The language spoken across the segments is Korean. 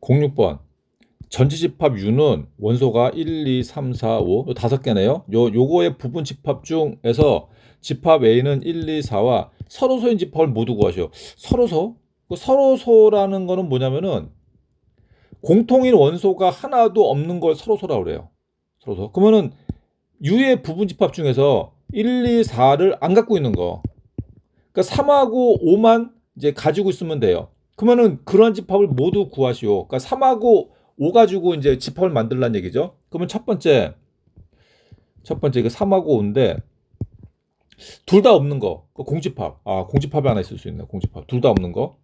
06번 전체 집합 U는 원소가 1, 2, 3, 4, 5 다섯 개네요. 요 요거의 부분 집합 중에서 집합 A는 1, 2, 4와 서로소인 집합을 모두 구하시오. 서로소? 그 서로소라는 거는 뭐냐면은 공통인 원소가 하나도 없는 걸 서로소라고 그래요. 서로소. 그러면은 U의 부분 집합 중에서 1, 2, 4를 안 갖고 있는 거. 그러니까 3하고 5만 이제 가지고 있으면 돼요. 그러면은 그런 집합을 모두 구하시오. 그러니까 3하고 5 가지고 이제 집합을 만들란 얘기죠. 그러면 첫 번째 첫 번째 이거 3하고 5인데 둘 다 없는 거. 그 공집합. 아, 공집합이 하나 있을 수 있네. 공집합. 둘 다 없는 거.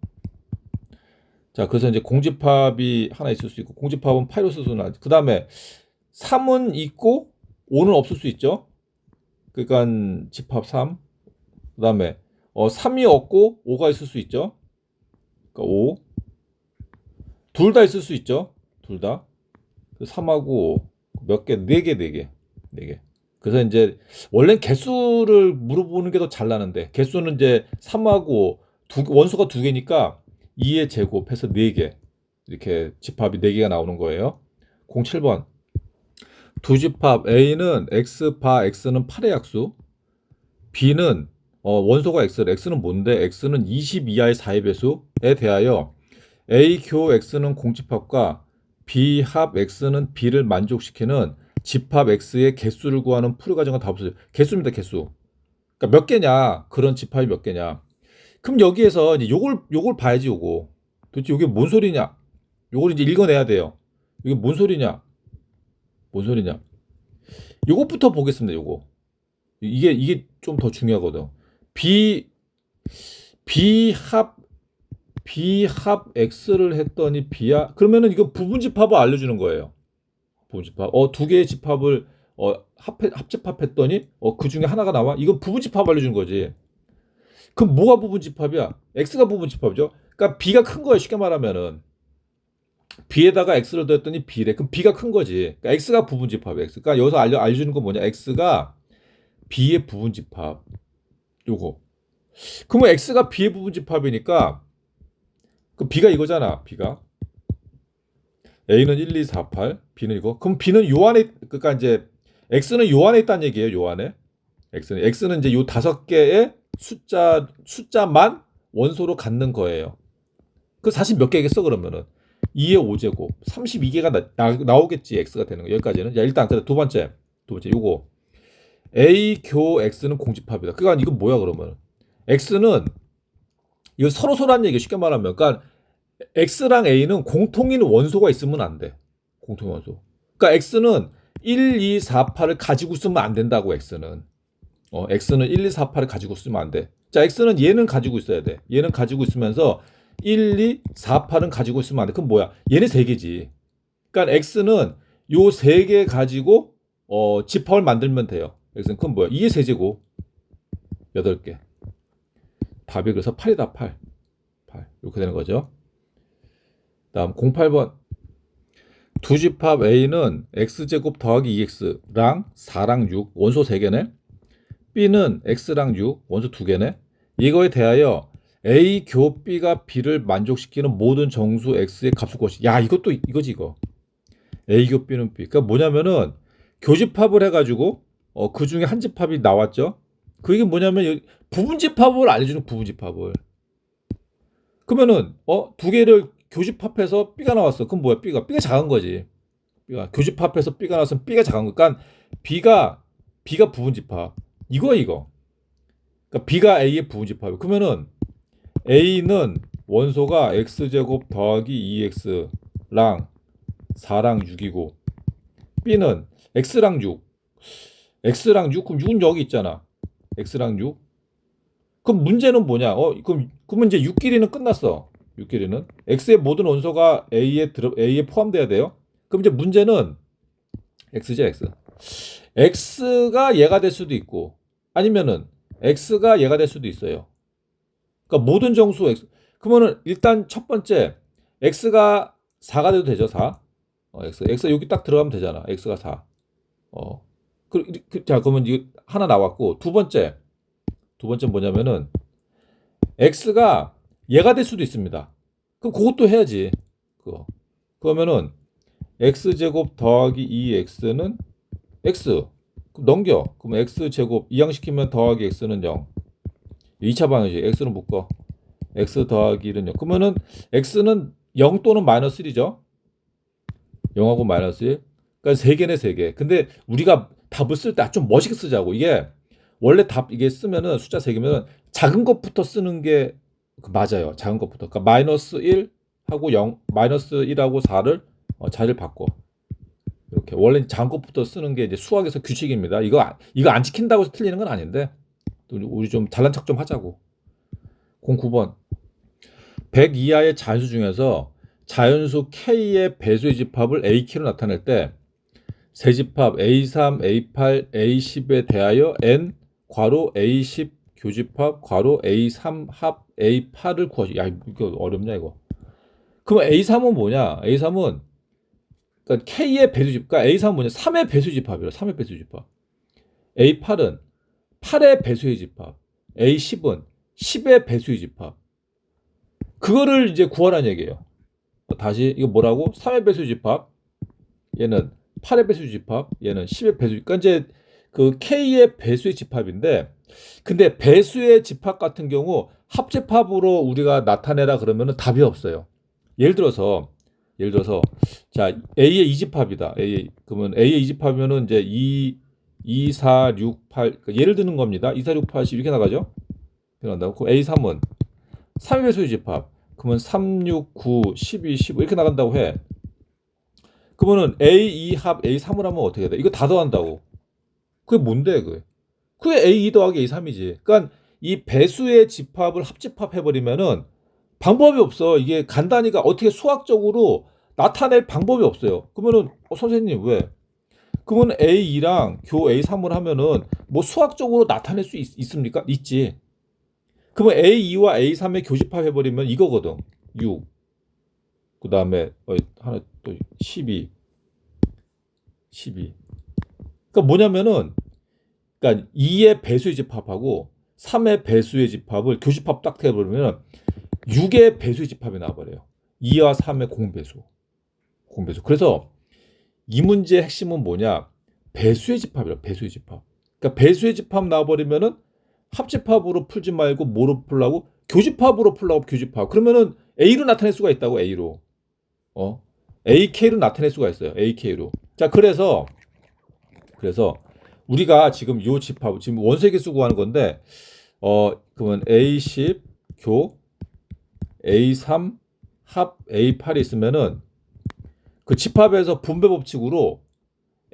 자, 그래서 이제 공집합이 하나 있을 수 있고 공집합은 파이로스소나 그다음에 3은 있고 5는 없을 수 있죠. 그러니까 집합 3. 그다음에 어 3이 없고 5가 있을 수 있죠. 그러니까 5. 둘 다 있을 수 있죠. 둘 다. 3하고 5. 몇 개? 4개, 4개. 4개. 그래서 이제 원래 개수를 물어보는 게 더 잘 나는데 개수는 이제 3하고 두 원소가 두 개니까 2의 제곱해서 4개. 이렇게 집합이 4개가 나오는 거예요. 07번. 두 집합 A는 X바 X는 8의 약수. B는 어, 원소가 X, X는 뭔데? X는 20 이하의 4의 배수에 대하여 A 교 X는 공집합과 B 합 X는 B를 만족시키는 집합 X의 개수를 구하는 풀이 과정은 다 없어요. 개수입니다, 개수. 그러니까 몇 개냐? 그런 집합이 몇 개냐? 그럼 여기에서 이제 요걸 요걸 봐야지 요거. 도대체 이게 뭔 소리냐? 요걸 이제 읽어내야 돼요. 이게 뭔 소리냐? 뭔 소리냐? 요것부터 보겠습니다. 요거. 이게 이게 좀 더 중요하거든. B B합 B합 X를 했더니 B야 그러면은 이거 부분 집합을 알려주는 거예요. 부분 집합. 어 두 개의 집합을 어 합 합집합했더니 어 그 중에 하나가 나와. 이건 부분 집합 알려주는 거지. 그럼 뭐가 부분 집합이야? X가 부분 집합이죠. 그러니까 B가 큰 거예요. 쉽게 말하면은 B에다가 X를 더했더니 B래. 그럼 B가 큰 거지. 그러니까 X가 부분 집합이야. X. 그러니까 여기서 알려 알려주는 건 뭐냐? X가 B의 부분 집합. 요거. 그러면 X가 B의 부분 집합이니까 그 B가 이거잖아. B가 A는 1, 2, 4, 8, B는 이거. 그럼 B는 요 안에 그러니까 이제 X는 요 안에 있다는 얘기예요. 요 안에. X는 X는 이제 요 다섯 개의 숫자 숫자만 원소로 갖는 거예요. 그 사실 몇 개겠어 그러면은 2의 5제곱 32개가 나, 나, 나오겠지 X가 되는 거 여기까지는. 야 일단 그래 두 번째 두 번째 요거 A 교 X는 공집합이다. 그러니까 이건 뭐야 그러면? X는 이거 서로 서로한 얘기 쉽게 말하면 그러니까 X랑 A는 공통인 원소가 있으면 안 돼. 공통 원소. 그러니까 X는 1, 2, 4, 8을 가지고 있으면 안 된다고 X는. 어, X는 1, 2, 4, 8을 가지고 있으면 안 돼. 자, X는 얘는 가지고 있어야 돼. 얘는 가지고 있으면서 1, 2, 4, 8은 가지고 있으면 안 돼. 그럼 뭐야? 얘네 세 개지. 그러니까 X는 요 세 개 가지고 어, 집합을 만들면 돼요. X는 그럼 뭐야? 2의 세제곱 8개. 답이 그래서 8이다, 8. 8. 이렇게 되는 거죠. 다음 08번. 두 집합 A는 X제곱 더하기 2X랑 4랑 6, 원소 3개네. B는 X랑 6, 원소 2개네. 이거에 대하여 A 교 B가 B를 만족시키는 모든 정수 X의 값을 구하시. 야, 이것도 이거지, 이거. A 교 B는 B. 그러니까 뭐냐면은 교집합을 해 가지고 어, 그 중에 한 집합이 나왔죠. 그게 뭐냐면 부분 집합을 알려주는 부분 집합을. 그러면은 어 두 개를 교집합해서 B가 나왔어. 그럼 뭐야? B가 B가 작은 거지. B가 교집합해서 B가 나왔으면 B가 작은 거. 그러니까 B가 B가 부분 집합. 이거 이거. 그러니까 B가 A의 부분 집합. 그러면은 A는 원소가 x제곱 더하기 2x랑 4랑 6이고 B는 x랑 6 x랑 6 그럼 6은 여기 있잖아. x랑 6. 그럼 문제는 뭐냐? 어, 그럼 그러면 이제 6길이는 끝났어. 6길이는 x의 모든 원소가 a에 들어 a에 포함돼야 돼요. 그럼 이제 문제는 x죠, x. x가 얘가 될 수도 있고 아니면은 x가 얘가 될 수도 있어요. 그러니까 모든 정수 x. 그러면은 일단 첫 번째 x가 4가 돼도 되죠, 4. 어, x. x 여기 딱 들어가면 되잖아. x가 4. 어. 그, 그, 자, 그러면 이거 하나 나왔고, 두 번째. 두 번째 뭐냐면은, x가 얘가 될 수도 있습니다. 그럼 그것도 해야지. 그거. 그러면은 x제곱 더하기 2x는 x. 그럼 넘겨. 그럼 x제곱 이항시키면 더하기 x는 0. 2차 방정식 x는 묶어. x 더하기 1은 0. 그러면은 x는 0 또는 마이너스 1이죠. 0하고 마이너스 1. 그러니까 3개네 3개. 근데 우리가 답을 쓸 때 좀 멋있게 쓰자고. 이게 원래 답 이게 쓰면은 숫자 3개면은 작은 것부터 쓰는 게 맞아요. 작은 것부터. 그러니까 마이너스 1 하고 0 마이너스 1하고 4를 어, 자리를 바꿔. 이렇게 원래 작은 것부터 쓰는 게 이제 수학에서 규칙입니다. 이거 안- 이거 안 지킨다고 해서 틀리는 건 아닌데 또 우리 좀 잘난 척 좀 하자고. 09번 100 이하의 자연수 중에서 자연수 k의 배수의 집합을 ak로 나타낼 때 세 집합 a3, a8, a10에 대하여 n 괄호 a10 교집합 괄호 a3 합 a8을 구하시. 야 이거 어렵냐 이거. 그럼 a3은 뭐냐? a3은 그러니까 k의 배수 집합. 그러니까 a3은 뭐냐? 3의 배수 집합이라. 3의 배수 집합. a8은 8의 배수의 집합. a10은 10의 배수의 집합. 그거를 이제 구하라는 얘기예요. 다시 이거 뭐라고? 3의 배수 집합. 얘는 8의 배수 집합. 얘는 10의 배수. 그러니까 이제 그 k의 배수의 집합인데 근데 배수의 집합 같은 경우 합집합으로 우리가 나타내라 그러면은 답이 없어요. 예를 들어서 예를 들어서 자 A의 2집합이다. A 그러면 A의 2집합이면은 이제 2 2 4 6 8 예를 드는 겁니다. 2 4 6 8 10 이렇게 나가죠. 이렇게 나간다고. 그럼 A3은 3의 배수의 집합. 그러면 3 6 9 12 15 이렇게 나간다고 해. 그러면은 A2 합 A3을 하면 어떻게 해야 돼? 이거 다 더한다고. 그게 뭔데 그게? 그게 A2 더하기 A3이지. 그러니까 이 배수의 집합을 합집합 해버리면은 방법이 없어. 이게 간단히가 어떻게 수학적으로 나타낼 방법이 없어요. 그러면은 어, 선생님 왜? 그러면 A2랑 교 A3을 하면은 뭐 수학적으로 나타낼 수 있, 있습니까? 있지. 그러면 A2와 A3의 교집합 해버리면 이거거든. 6. 그 다음에 어, 하나 또 12. 12. 그러니까 뭐냐면은 그러니까 2의 배수의 집합하고 3의 배수의 집합을 교집합 딱 해버리면 6의 배수의 집합이 나와버려요. 2와 3의 공배수. 공배수. 그래서 이 문제의 핵심은 뭐냐? 배수의 집합이라 배수의 집합. 그러니까 배수의 집합 나와버리면은 합집합으로 풀지 말고 뭐로 풀라고? 교집합으로 풀라고 교집합. 그러면은 A로 나타낼 수가 있다고 A로. 어? AK로 나타낼 수가 있어요. AK로. 자, 그래서 그래서 우리가 지금 요 집합 지금 원색이 쓰고 하는 건데 어 그러면 A10 교 A3 합 A8이 있으면은 그 집합에서 분배 법칙으로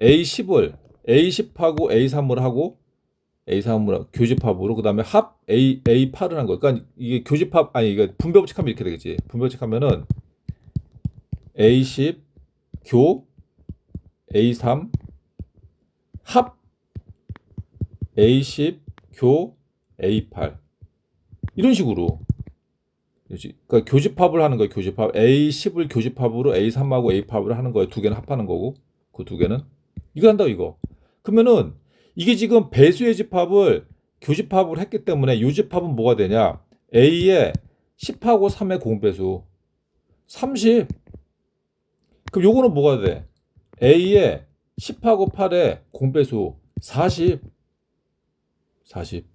A10을 A10하고 A3을 하고 A3을 교집합으로 그다음에 합 A A8을 한 거. 그러니까 이게 교집합 아니 이게 분배 법칙하면 이렇게 되겠지. 분배 법칙하면은 A10 교 A3 합 A10 교 A8 이런 식으로. 그러니까 교집합을 하는 거예요. 교집합 A10을 교집합으로 A3하고 A8을 하는 거예요. 두 개는 합하는 거고 그 두 개는 이거 한다 이거. 그러면은 이게 지금 배수의 집합을 교집합을 했기 때문에 이 집합은 뭐가 되냐? A의 10하고 3의 공배수 30. 그럼 요거는 뭐가 돼? A의 10하고 8의 공배수 40. 40.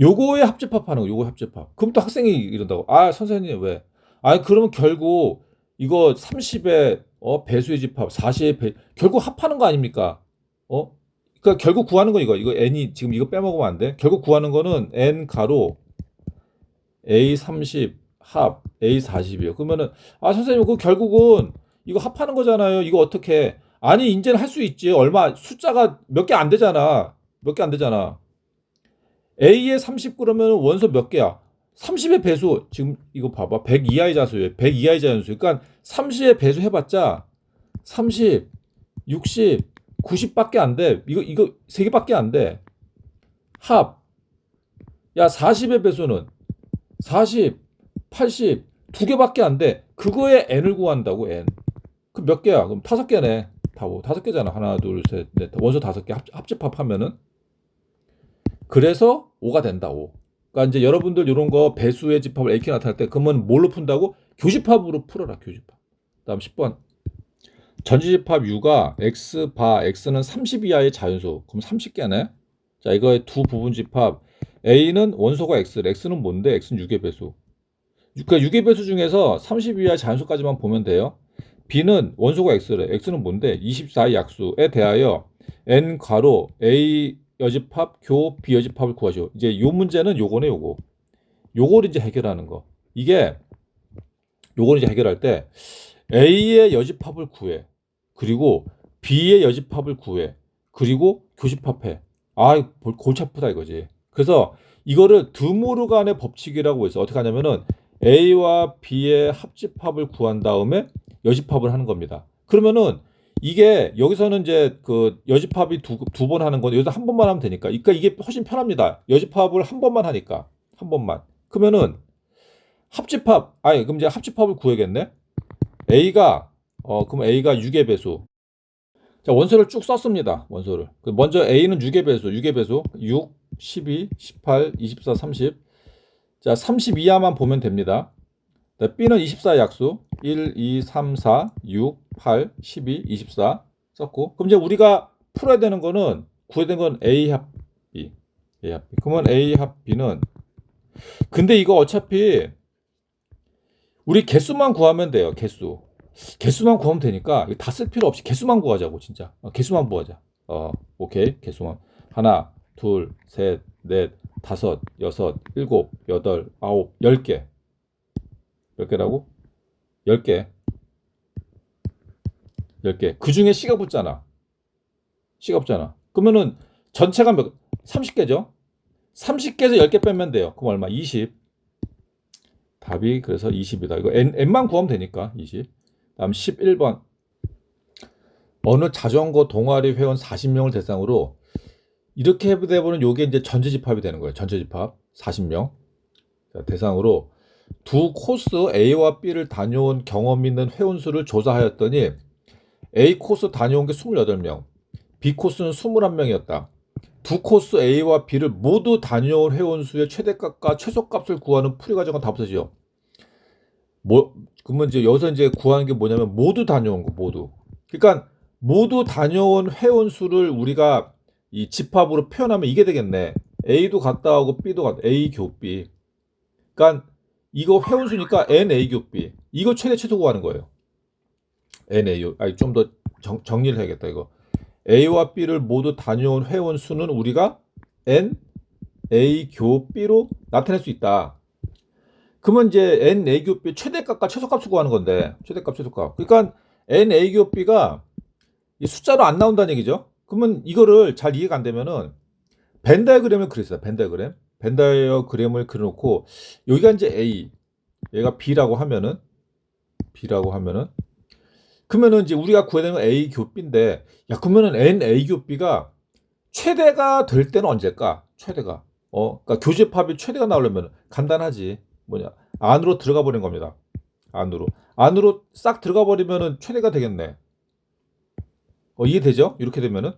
요거에 합집합하는 거, 요거 합집합. 그럼 또 학생이 이런다고. 아, 선생님 왜? 아, 그러면 결국 이거 30의 어, 배수의 집합, 40의 배, 결국 합하는 거 아닙니까? 어? 그러니까 결국 구하는 거 이거. 이거 n이 지금 이거 빼먹으면 안 돼. 결국 구하는 거는 n 가로 a 30 합 a 40이요. 그러면은 아, 선생님 그 결국은 이거 합하는 거잖아요. 이거 어떻게? 아니, 이제는 할 수 있지. 얼마 숫자가 몇 개 안 되잖아. 몇 개 안 되잖아. A의 30 그러면 원소 몇 개야? 30의 배수 지금 이거 봐봐 100 이하의 자수예요 100 이하의 자연수 그러니까 30의 배수 해봤자 30 60 90밖에 안돼 이거 이거 3개밖에 안돼합야 40의 배수는 40 80두 개밖에 안돼 그거에 n을 구한다고 n 그몇 개야 그럼 다섯 개네 다 뭐, 다섯 개잖아 하나 둘 셋 넷 원소 다섯 개 합- 합집합 하면은 그래서 5가 된다 5. 그러니까 이제 여러분들 이런 거 배수의 집합을 AK 나타날 때 그러면 뭘로 푼다고? 교집합으로 풀어라 교집합. 다음 10번. 전지집합 U가 X 바 X는 30 이하의 자연수. 그럼 30개네. 자, 이거의 두 부분 집합. A는 원소가 X, X는 뭔데? X는 6의 배수. 그러니까 6의 배수 중에서 30 이하의 자연수까지만 보면 돼요. B는 원소가 X래. X는 뭔데? 24의 약수에 대하여 N 괄호 A 여집합 교 B 여집합을 구하시오. 이제 요 문제는 요거네 요거. 요걸 이제 해결하는 거. 이게 요걸 이제 해결할 때 A의 여집합을 구해. 그리고 B의 여집합을 구해. 그리고 교집합해. 아, 볼- 골치 아프다 이거지. 그래서 이거를 드모르간의 법칙이라고 해서 어떻게 하냐면은 A와 B의 합집합을 구한 다음에 여집합을 하는 겁니다. 그러면은 이게 여기서는 이제 그 여집합이 두 두 번 하는 건 여기서 한 번만 하면 되니까. 그러니까 이게 훨씬 편합니다. 여집합을 한 번만 하니까 한 번만. 그러면은 합집합 아니 그럼 이제 합집합을 구해야겠네. A가 어 그럼 A가 6의 배수. 자 원소를 쭉 썼습니다. 원소를. 그 먼저 A는 6의 배수, 6의 배수 6, 12, 18, 24, 30. 자30 이하만 보면 됩니다. 자, B는 24 약수 1, 2, 3, 4, 6, 8, 12, 24 썼고 그럼 이제 우리가 풀어야 되는 거는 구해야 되는 건 A 합 B. A 합 B. 그러면 A 합 B는 근데 이거 어차피 우리 개수만 구하면 돼요. 개수. 개수만 구하면 되니까 다 쓸 필요 없이 개수만 구하자고 진짜. 어, 개수만 구하자. 어, 오케이. 개수만. 하나, 둘, 셋, 넷, 다섯, 여섯, 일곱, 여덟, 아홉, 열 개. 몇 개라고? 열 개. 열 개. 그 중에 C가 붙잖아. C가 없잖아. 그러면은 전체가 몇 30개죠? 30개에서 10개 빼면 돼요. 그럼 얼마? 20. 답이 그래서 20이다. 이거 n, n만 구하면 되니까 20. 다음 11번. 어느 자전거 동아리 회원 40명을 대상으로 이렇게 해보면 요게 이제 전체 집합이 되는 거예요. 전체 집합 40명 자, 대상으로 두 코스 A와 B를 다녀온 경험 있는 회원 수를 조사하였더니 A 코스 다녀온 게 28명, B 코스는 21명이었다. 두 코스 A와 B를 모두 다녀온 회원 수의 최대값과 최소값을 구하는 풀이 과정은 다 없어지요. 뭐 그러면 이제 여기서 이제 구하는 게 뭐냐면 모두 다녀온 거 모두. 그러니까 모두 다녀온 회원 수를 우리가 이 집합으로 표현하면 이게 되겠네. A도 갔다 오고 B도 갔다. A 교 B. 그러니까 이거 회원 수니까 N A 교 B. 이거 최대 최소 구하는 거예요. N A 아니 좀 더 정리를 해야겠다 이거. A와 B를 모두 다녀온 회원 수는 우리가 N A 교 B로 나타낼 수 있다. 그러면 이제 N A 교 B 최대값과 최소값을 구하는 건데 최대값 최소값. 그러니까 N A 교 B가 이 숫자로 안 나온다는 얘기죠. 그러면 이거를 잘 이해가 안 되면은 벤 다이어그램을 그렸어요. 벤 다이어그램. 벤 다이어그램을 그려놓고 여기가 이제 A, 얘가 B라고 하면은 B라고 하면은 그러면은 이제 우리가 구해야 되는 건 A 교 B인데 야 그러면은 N A 교 B가 최대가 될 때는 언제일까? 최대가 어 그러니까 교집합이 최대가 나오려면 간단하지 뭐냐 안으로 들어가 버린 겁니다. 안으로 안으로 싹 들어가 버리면은 최대가 되겠네. 어, 이해되죠? 이렇게 되면은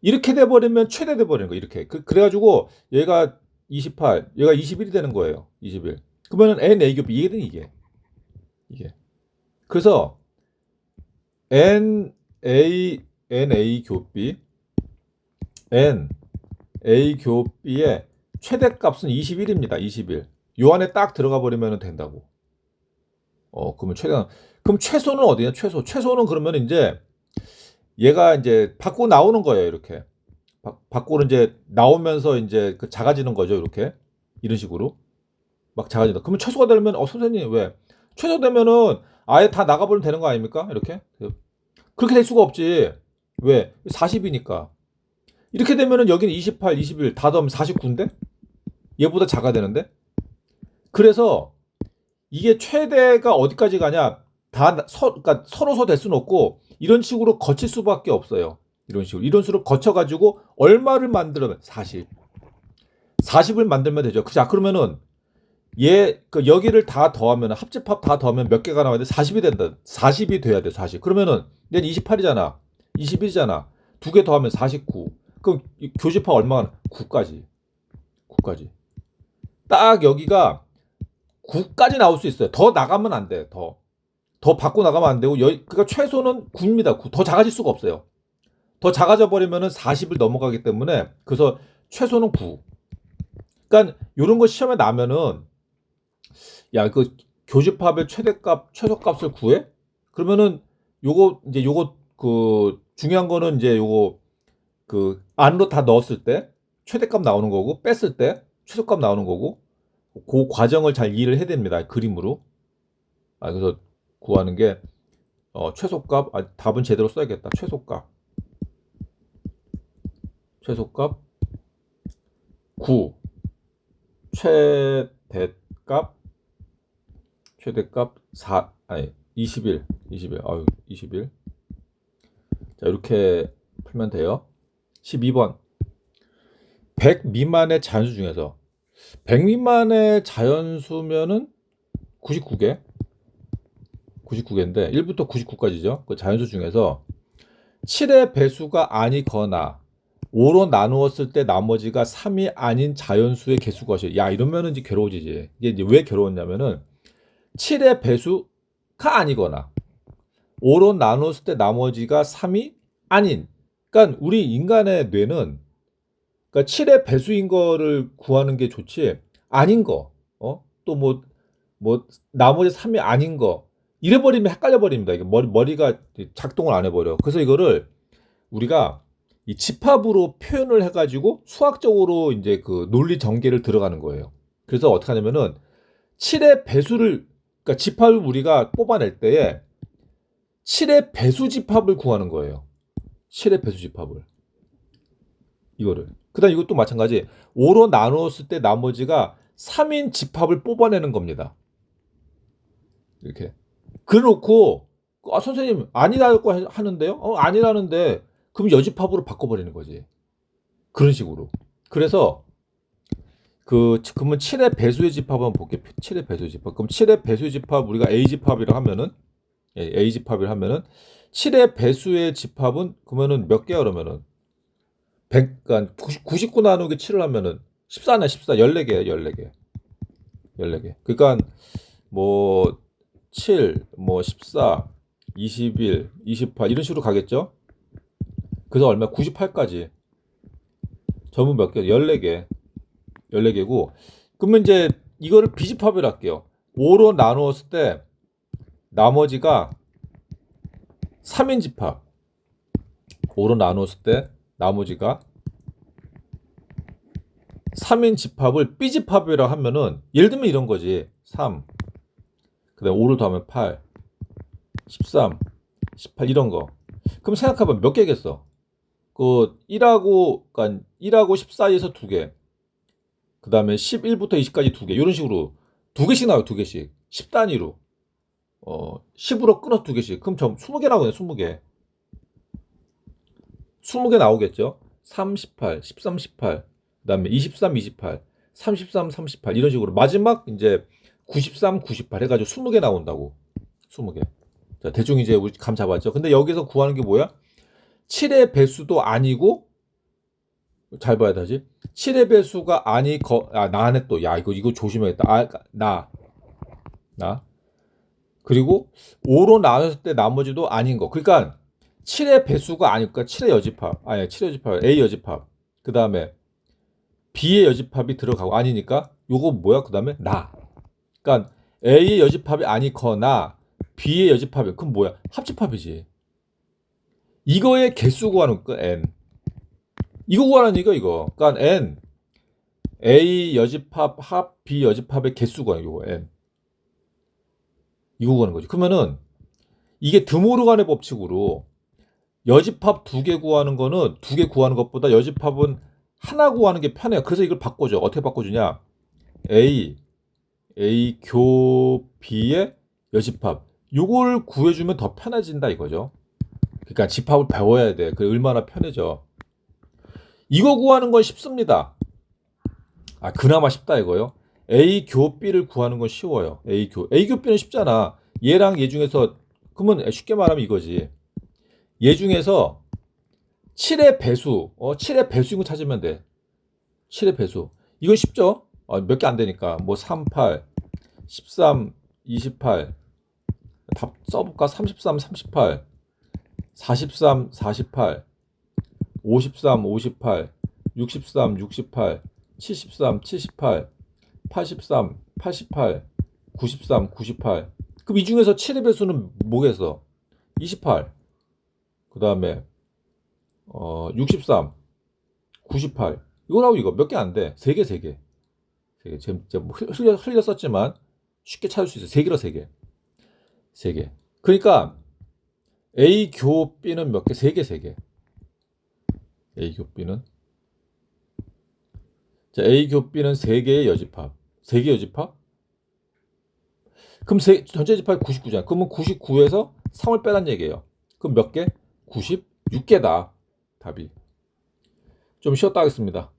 이렇게 돼 버리면 최대 돼 버리는 거 이렇게. 그, 그래 가지고 얘가 28, 얘가 21이 되는 거예요. 21. 그러면은 n a 곱 이게 돼 이게. 이게. 그래서 n a n a 곱 b n a 곱 b의 최대값은 21입니다. 21. 요 안에 딱 들어가 버리면 된다고. 어, 그러면 최대 그럼 최소는 어디냐? 최소. 최소는 그러면 이제 얘가 이제 밖으로 나오는 거예요, 이렇게. 밖- 밖으로 이제 나오면서 이제 그 작아지는 거죠, 이렇게. 이런 식으로. 막 작아진다. 그러면 최소가 되면, 어, 선생님, 왜? 최소 되면은 아예 다 나가버리면 되는 거 아닙니까? 이렇게. 그렇게 될 수가 없지. 왜? 40이니까. 이렇게 되면은 여기는 28, 21, 다 더하면 49인데? 얘보다 작아야 되는데? 그래서 이게 최대가 어디까지 가냐? 다 서, 그러니까 서로 서 될 수는 없고, 이런 식으로 거칠 수밖에 없어요. 이런 식으로. 이런 식으로 거쳐 가지고 얼마를 만들면 40. 40을 만들면 되죠. 자, 그러면은 얘, 그 여기를 다 더하면, 합집합 다 더하면 몇 개가 나와야 돼? 40이 된다. 40이 돼야 돼, 40. 그러면은 얘는 28이잖아. 21이잖아. 두 개 더하면 49. 그럼 이 교집합 얼마나? 9까지. 9까지. 딱 여기가 9까지 나올 수 있어요. 더 나가면 안 돼, 더. 더 받고 나가면 안 되고 여, 그러니까 최소는 9입니다. 9. 더 작아질 수가 없어요. 더 작아져 버리면은 40을 넘어가기 때문에 그래서 최소는 9. 그러니까 요런 거 시험에 나면은 야, 그 교집합의 최대값 최소값을 구해? 그러면은 요거 이제 요거 그 중요한 거는 이제 요거 그 안으로 다 넣었을 때 최대값 나오는 거고 뺐을 때 최소값 나오는 거고 그 과정을 잘 이해를 해야 됩니다. 그림으로. 아, 그래서 구하는 게 어, 최소값 아, 답은 제대로 써야겠다. 최소값. 최소값 9 최대값 최대값 4 아니 21 21 아유 21 자, 이렇게 풀면 돼요. 12번. 100 미만의 자연수 중에서 100 미만의 자연수면은 99개. 99개인데 1부터 99까지죠. 그 자연수 중에서 7의 배수가 아니거나 5로 나누었을 때 나머지가 3이 아닌 자연수의 개수가 것이 야 이러면은 이제 괴로워지지. 이게 이제 왜 괴로웠냐면은 7의 배수가 아니거나 5로 나눴을 때 나머지가 3이 아닌. 그러니까 우리 인간의 뇌는 그러니까 7의 배수인 거를 구하는 게 좋지 아닌 거. 어? 또뭐뭐 나머지 3이 아닌 거. 이래 버리면 헷갈려 버립니다. 이게 머리 머리가 작동을 안 해 버려. 그래서 이거를 우리가 이 집합으로 표현을 해 가지고 수학적으로 이제 그 논리 전개를 들어가는 거예요. 그래서 어떻게 하냐면은 7의 배수를 그러니까 집합을 우리가 뽑아낼 때에 7의 배수 집합을 구하는 거예요. 7의 배수 집합을. 이거를. 그 다음 이것도 마찬가지. 5로 나누었을 때 나머지가 3인 집합을 뽑아내는 겁니다. 이렇게. 그래놓고, 아, 선생님, 아니라고 하는데요? 어, 아니라는데, 그럼 여집합으로 바꿔버리는 거지. 그런 식으로. 그래서, 그, 그러면 7의 배수의 집합 한번 볼게요. 7의 배수의 집합. 그럼 7의 배수의 집합, 우리가 A 집합이라고 하면은, 예, A 집합을 하면은 7의 배수의 집합은 그러면은 몇 개야 그러면은 100, 그러니까 99 나누기 7을 하면은 14네 14 14개 14개 14개 그러니까 뭐 7, 뭐 14, 21, 28 이런 식으로 가겠죠? 그래서 얼마? 98까지. 전부 몇 개? 14개. 14개고. 그러면 이제 이거를 비집합을 할게요. 5로 나누었을 때 나머지가 3인 집합. 5로 나눴을 때 나머지가 3인 집합을 B집합이라 하면은 예를 들면 이런 거지. 3 그다음 5를 더하면 8 13 18 이런 거 그럼 생각해보면 몇 개겠어 그 1하고 그러니까 1하고 14에서 2개 그 다음에 11부터 20까지 2개 이런 식으로 두 개씩 나와요 두 개씩 10 단위로 어, 10으로 끊어 두 개씩. 그럼 저 20개 나오네, 20개. 20개 나오겠죠? 38, 13, 18. 그 다음에 23, 28. 33, 38. 이런 식으로. 마지막 이제 93, 98 해가지고 20개 나온다고. 20개. 자, 대충 이제 우리 감 잡았죠? 근데 여기서 구하는 게 뭐야? 7의 배수도 아니고, 잘 봐야 되지? 7의 배수가 아니, 거, 아, 나네 또. 야, 이거, 이거 조심해야겠다. 아, 나. 나. 그리고 5로 나눴을 때 나머지도 아닌 거. 그러니까 7의 배수가 아니까 7의 여집합. 아니, 7의 여집합. A 여집합. 그 다음에 B의 여집합이 들어가고 아니니까 요거 뭐야? 그 다음에 나. 그러니까 A의 여집합이 아니거나 B의 여집합이 그럼 뭐야? 합집합이지. 이거의 개수 구하는 거 N. 이거 구하는 이거 이거. 그러니까 N A 여집합 합 B 여집합의 개수 구하는 이거 N. 이거 구하는 거지. 그러면은 이게 드모르간의 법칙으로 여집합 두 개 구하는 거는 두 개 구하는 것보다 여집합은 하나 구하는 게 편해요. 그래서 이걸 바꿔줘. 어떻게 바꿔주냐? A, A 교 B의 여집합. 요걸 구해주면 더 편해진다 이거죠. 그러니까 집합을 배워야 돼. 그 얼마나 편해져. 이거 구하는 건 쉽습니다. 아, 그나마 쉽다 이거요. A 교 B를 구하는 건 쉬워요. A 교 A 교 B는 쉽잖아. 얘랑 얘 중에서 그러면 쉽게 말하면 이거지. 얘 중에서 7의 배수, 어 7의 배수인 거 찾으면 돼. 7의 배수. 이건 쉽죠? 어, 몇 개 안 되니까. 뭐 3, 8, 13, 28. 답 써볼까? 33, 38, 43, 48, 53, 58, 63, 68, 73, 78, 83, 88, 93, 98. 그럼 이 중에서 7의 배수는 뭐겠어? 28. 그 다음에 어 63, 98. 이거라고 이거 몇 개 안 돼. 세 개, 세 개. 진짜 뭐 흘- 흘려 흘려 썼지만 쉽게 찾을 수 있어. 세 개로 세 개. 세 개. 그러니까 A 교 B는 몇 개? 세 개, 세 개. A 교 B는 자, A 교 B는 세 개의 여집합. 세 개 여집합? 그럼 세, 전체 집합이 99잖아. 그러면 99에서 3을 빼란 얘기예요. 그럼 몇 개? 96개다. 답이. 좀 쉬었다 하겠습니다.